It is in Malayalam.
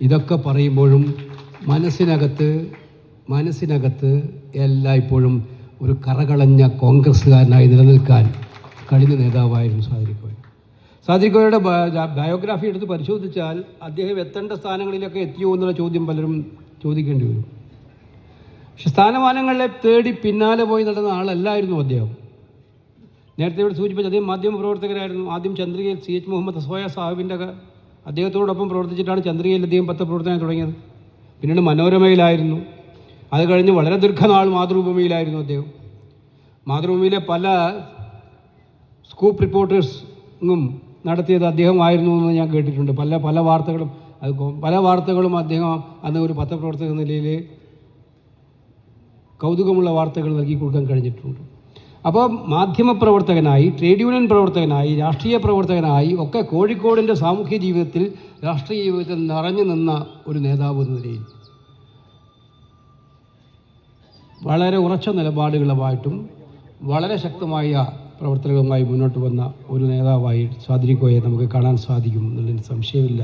ഇതൊക്കെ പറയുമ്പോഴും മനസ്സിനകത്ത് മനസ്സിനകത്ത് എല്ലായ്പ്പോഴും ഒരു കറകളഞ്ഞ കോൺഗ്രസ്സുകാരനായി നിലനിൽക്കാൻ കഴിഞ്ഞ നേതാവായിരുന്നു സാദിരിക്കോയ സാദിരിക്കോയുടെ ബയോഗ്രാഫി എടുത്ത് പരിശോധിച്ചാൽ അദ്ദേഹം എത്തേണ്ട സ്ഥാനങ്ങളിലൊക്കെ എത്തിയോ എന്നുള്ള ചോദ്യം പലരും ചോദിക്കേണ്ടി വരും. പക്ഷെ സ്ഥാനമാനങ്ങളെ തേടി പിന്നാലെ പോയി നടന്ന ആളല്ലായിരുന്നു അദ്ദേഹം. നേരത്തെ ഇവിടെ സൂചിപ്പിച്ച അദ്ദേഹം മാധ്യമ പ്രവർത്തകരായിരുന്നു ആദ്യം ചന്ദ്രികയിൽ സി എച്ച് മുഹമ്മദ് സോയ സാഹിബിന്റെ അദ്ദേഹത്തോടൊപ്പം പ്രവർത്തിച്ചിട്ടാണ് ചന്ദ്രികയിൽ അദ്ദേഹം പത്രപ്രവർത്തനം തുടങ്ങിയത്. പിന്നീട് മനോരമയിലായിരുന്നു. അത് കഴിഞ്ഞ് വളരെ ദീർഘനാൾ മാതൃഭൂമിയിലായിരുന്നു അദ്ദേഹം. മാതൃഭൂമിയിലെ പല സ്കൂപ്പ് റിപ്പോർട്ടേഴ്സും നടത്തിയത് അദ്ദേഹമായിരുന്നു എന്ന് ഞാൻ കേട്ടിട്ടുണ്ട്. പല പല വാർത്തകളും അത് പല വാർത്തകളും അദ്ദേഹം അന്ന് ഒരു പത്രപ്രവർത്തക നിലയിൽ കൗതുകമുള്ള വാർത്തകൾ നൽകി കൊടുക്കാൻ കഴിഞ്ഞിട്ടുണ്ട്. അപ്പോൾ മാധ്യമപ്രവർത്തകനായി ട്രേഡ് യൂണിയൻ പ്രവർത്തകനായി രാഷ്ട്രീയ പ്രവർത്തകനായി ഒക്കെ കോഴിക്കോടിന്റെ സാമൂഹ്യ ജീവിതത്തിൽ രാഷ്ട്രീയ ജീവിതത്തിൽ നിറഞ്ഞു നിന്ന ഒരു നേതാവ് എന്ന നിലയിൽ. വളരെ ഉറച്ച നിലപാടുകളുമായിട്ടും വളരെ ശക്തമായ പ്രവർത്തകവുമായി മുന്നോട്ട് വന്ന ഒരു നേതാവായി സ്വാധീനിക്കുകയെ നമുക്ക് കാണാൻ സാധിക്കും എന്നുള്ളതിന് സംശയമില്ല.